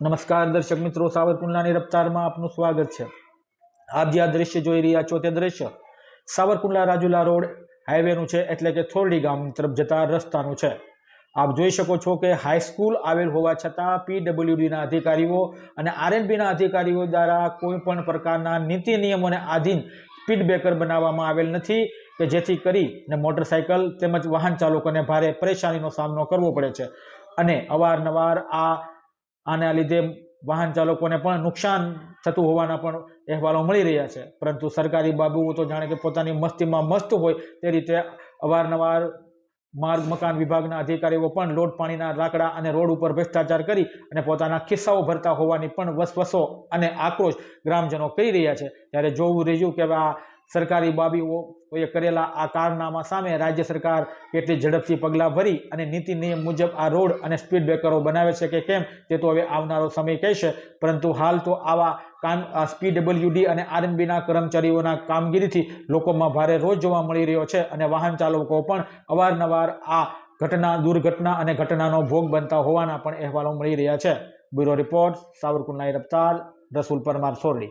નમસ્કાર દર્શક મિત્રો, સાવરકુંડલાની રફતારમાં આપનું સ્વાગત છે. આપ જે આ દ્રશ્ય જોઈ રહ્યા છો તે દ્રશ્ય સાવરકુંડલા રાજુલા રોડ હાઈવેનું છે, એટલે કે થોરડી ગામ તરફ જતા રસ્તાનું છે. આપ જોઈ શકો છો કે હાઈસ્કૂલ આવેલ હોવા છતાં પીડબ્લ્યુડીના અધિકારીઓ અને આરએનબીના અધિકારીઓ દ્વારા કોઈ પણ પ્રકારના નીતિ નિયમોને આધીન સ્પીડ બ્રેકર બનાવવામાં આવેલ નથી કે જેથી કરીને મોટરસાયકલ તેમજ વાહન ચાલકોને ભારે પરેશાનીનો સામનો કરવો પડે છે. અને અવારનવાર આ આના લીધે વાહન ચાલકોને પણ નુકસાન થતું હોવાના પણ અહેવાલો મળી રહ્યા છે. પરંતુ સરકારી બાબુઓ તો જાણે કે પોતાની મસ્તીમાં મસ્ત હોય તે રીતે અવારનવાર માર્ગ મકાન વિભાગના અધિકારીઓ પણ લોટ પાણીના લાકડા અને રોડ ઉપર ભ્રષ્ટાચાર કરી અને પોતાના ખિસ્સાઓ ભરતા હોવાની પણ વસવસો અને આક્રોશ ગ્રામજનો કરી રહ્યા છે. ત્યારે જોવું રહ્યું કે આ સરકારી બાબીઓએ કરેલા આ કારનામા સામે રાજ્ય સરકાર કેટલી ઝડપથી પગલાં ભરી અને નીતિ નિયમ મુજબ આ રોડ અને સ્પીડ બ્રેકરો બનાવે છે કે કેમ તે તો હવે આવનારો સમય કહેશે. પરંતુ હાલ તો આવા કામ પીડબ્લ્યુડી અને આરએમબીના કર્મચારીઓના કામગીરીથી લોકોમાં ભારે રોજ જોવા મળી રહ્યો છે અને વાહન ચાલકો પણ અવારનવાર આ ઘટના, દુર્ઘટના અને ઘટનાનો ભોગ બનતા હોવાના પણ અહેવાલો મળી રહ્યા છે. બ્યુરો રિપોર્ટ સાવરકુંડલાઈ રફતાર, રસુલ પરમાર સોરડી.